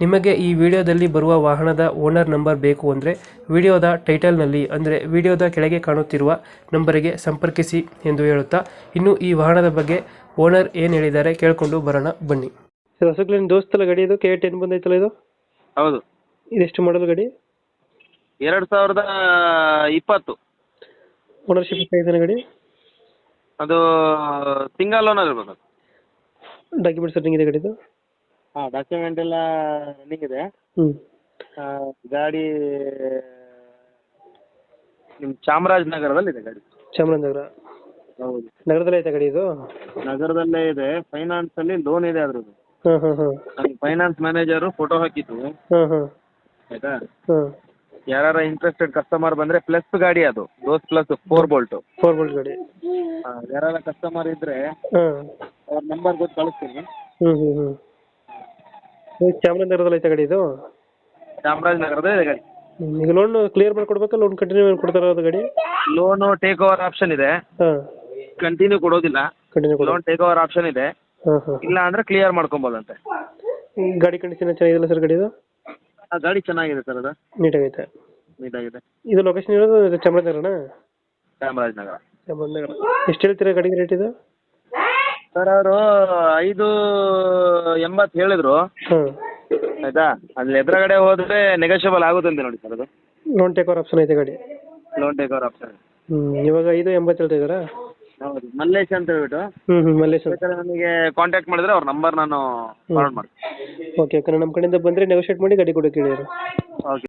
ನಿಮಗೆ ಈ ವಿಡಿಯೋದಲ್ಲಿ ಬರುವ ವಾಹನದ ಓನರ್ ನಂಬರ್ ಬೇಕು ಅಂದರೆ ವಿಡಿಯೋದ ಟೈಟಲ್ನಲ್ಲಿ ಅಂದರೆ ವಿಡಿಯೋದ ಕೆಳಗೆ ಕಾಣುತ್ತಿರುವ ನಂಬರಿಗೆ ಸಂಪರ್ಕಿಸಿ ಎಂದು ಹೇಳುತ್ತಾ ಇನ್ನು ಈ ವಾಹನದ ಬಗ್ಗೆ ಓನರ್ ಏನು ಹೇಳಿದ್ದಾರೆ ಕೇಳಿಕೊಂಡು ಬರೋಣ ಬನ್ನಿ. ಸರ್ ಹೊಸಕ್ಲಿನ ದೋಸ್ತಲ್ಲ ಗಾಡಿ ಇದು ಕೆ ಟೆನ್ ಬಂದೈತಲ್ಲ ಇದು? ಹೌದು. ಇದೆಷ್ಟು ಮಾಡಲ್ ಗಾಡಿ? ಎರಡು ಸಾವಿರದ ಇಪ್ಪತ್ತು. ಓನರ್ಶಿಪ್ ಎಷ್ಟಾಗಿದೆ ಗಾಡಿ? ಅದು ಸಿಂಗಲ್ ಓನರ್ ಇರ್ಬೇಕು ಡಾಕ್ಯುಮೆಂಟ್ಸ್ ರನ್ನಿಂಗ್ ಇದೆ ಗಾಡಿದು ಹಾಂ ಡಾಕ್ಯುಮೆಂಟ್ ಎಲ್ಲ ರನ್ನಿಂಗ್ ಇದೆ. ಹ್ಞೂ ಆ, ಗಾಡಿ ನಿಮ್ಮ ಚಾಮರಾಜನಗರದಲ್ಲಿದೆ ಗಾಡಿ? ಚಾಮರಾಜನಗರ ಹೌದು. ನಗರದಲ್ಲೇ ಐತೆ ಗಾಡಿ ಇದು? ನಗರದಲ್ಲೇ ಇದೆ. ಫೈನಾನ್ಸಲ್ಲಿ ಲೋನ್ ಇದೆ ಅದ್ರದ್ದು. ಹಾಂ ಹಾಂ ಹಾಂ ನಮ್ಮ ಫೈನಾನ್ಸ್ ಮ್ಯಾನೇಜರು ಫೋಟೋ ಹಾಕಿದ್ದು. ಹಾಂ ಹಾಂ ಆಯಿತಾ? ಹಾಂ ಯಾರು ಇಂಟ್ರೆಸ್ಟೆಡ್ ಕಸ್ಟಮರ್ ಬಂದ್ರೆ ಪ್ಲಸ್ ಗಾಡಿ ಅದು. ದೋಸ್ plus four bolt four bolt ಗಾಡಿ. ಯಾರು ಕಸ್ಟಮರ್ ಇದ್ದರೆ ಹಾಂ ಅವ್ರ ನಂಬರ್ ಗೊತ್ತು ಕಳಿಸ್ತೀನಿ. ಹ್ಞೂ ಹ್ಞೂ ಹ್ಞೂ ಇದು ಚಾಮರಾಜನಗರದಲ್ಲಿ ಐತೆ ಗಾಡಿ ಇದು? ಚಾಮರಾಜನಗರದ ಇದೆ ಗಾಡಿ. ಈಗ ಲೋನ್ ಕ್ಲಿಯರ್ ಮಾಡ್ಕೊಡ್ಬೇಕಾ? ಲೋನ್ ಕಂಟಿನ್ಯೂ ಕೊಡ್ತಾರ ಅದು ಗಾಡಿ? ಲೋನು ಟೇಕ್ ಓವರ್ ಆಪ್ಷನ್ ಇದೆ. ಹಾಂ. ಕಂಟಿನ್ಯೂ ಕೊಡೋದಿಲ್ಲ. ಕಂಟಿನ್ಯೂ ಕೊಡಿ. ಲೋನ್ ಟೇಕ್ ಓವರ್ ಆಪ್ಷನ್ ಇದೆ. ಹಾಂ ಹಾಂ. ಇಲ್ಲ ಅಂದ್ರೆ ಕ್ಲಿಯರ್ ಮಾಡ್ಕೊಬೋದಂತೆ. ಗಾಡಿ ಕಂಡೀಷನ್ ಚೆನ್ನಾಗಿದೆಯಲ್ಲ ಸರ್ ಗಾಡಿದು ಆ ಗಾಡಿ ಚೆನ್ನಾಗಿದೆ ಸರ್ ಅದು. ನೀಟಾಗೈತೆ. ನೀಟಾಗಿದೆ. ಇದು ಲೊಕೇಶನ್ ಇರೋದು ಚಾಮರಾಜನಗರನಾ? ಚಾಮರಾಜನಗರ. ಚಾಮರಾಜನಗರ. ಎಷ್ಟು ಹೇಳ್ತೀರಾ ಗಾಡಿಗೆ ರೇಟ್ ಇದು? ಸರ್ ಅವರು ಐದು ಎಂಬತ್ತು ಹೇಳಿದ್ರು. ಹಾಂ ಆಯ್ತಾ? ಅಲ್ಲಿ ಎದುರುಗಡೆ ಹೋದ್ರೆ ನೆಗೋಷಿಯಬಲ್ ಆಗುತ್ತಂತೆ ನೋಡಿ ಸರ್ ಅದು. ಲೋನ್ ಟೇಕ್ ಓವರ್ ಆಪ್ಷನ್ ಐತೆ ಗಾಡಿ. ಲೋನ್ ಟೇಕ್ ಓವರ್ ಆಪ್ಷನ್ ಹ್ಞೂ ಇವಾಗ ಐದು ಎಂಬತ್ತು ಹೇಳ್ತಾ ಇದ್ದಾರಾ? ಹೌದು ಮಲ್ಲೇಶ್ ಅಂತ ಹೇಳ್ಬಿಟ್ಟು. ಹ್ಞೂ ಹ್ಞೂ ಮಲ್ಲೇಶ್ ಬೇಕಾದ್ರೆ ನನಗೆ ಕಾಂಟ್ಯಾಕ್ಟ್ ಮಾಡಿದ್ರೆ ಅವ್ರ ನಂಬರ್ ನಾನು ಫಾರ್ವರ್ಡ್ ಮಾಡ್ತೀನಿ. ಓಕೆ ಓಕೆ ನಮ್ಮ ಕಡೆಯಿಂದ ಬಂದರೆ ನೆಗೋಷಿಯೇಟ್ ಮಾಡಿ ಗಾಡಿ ಕೊಡೋಕೆ ಹೇಳಿದ್ರು ಓಕೆ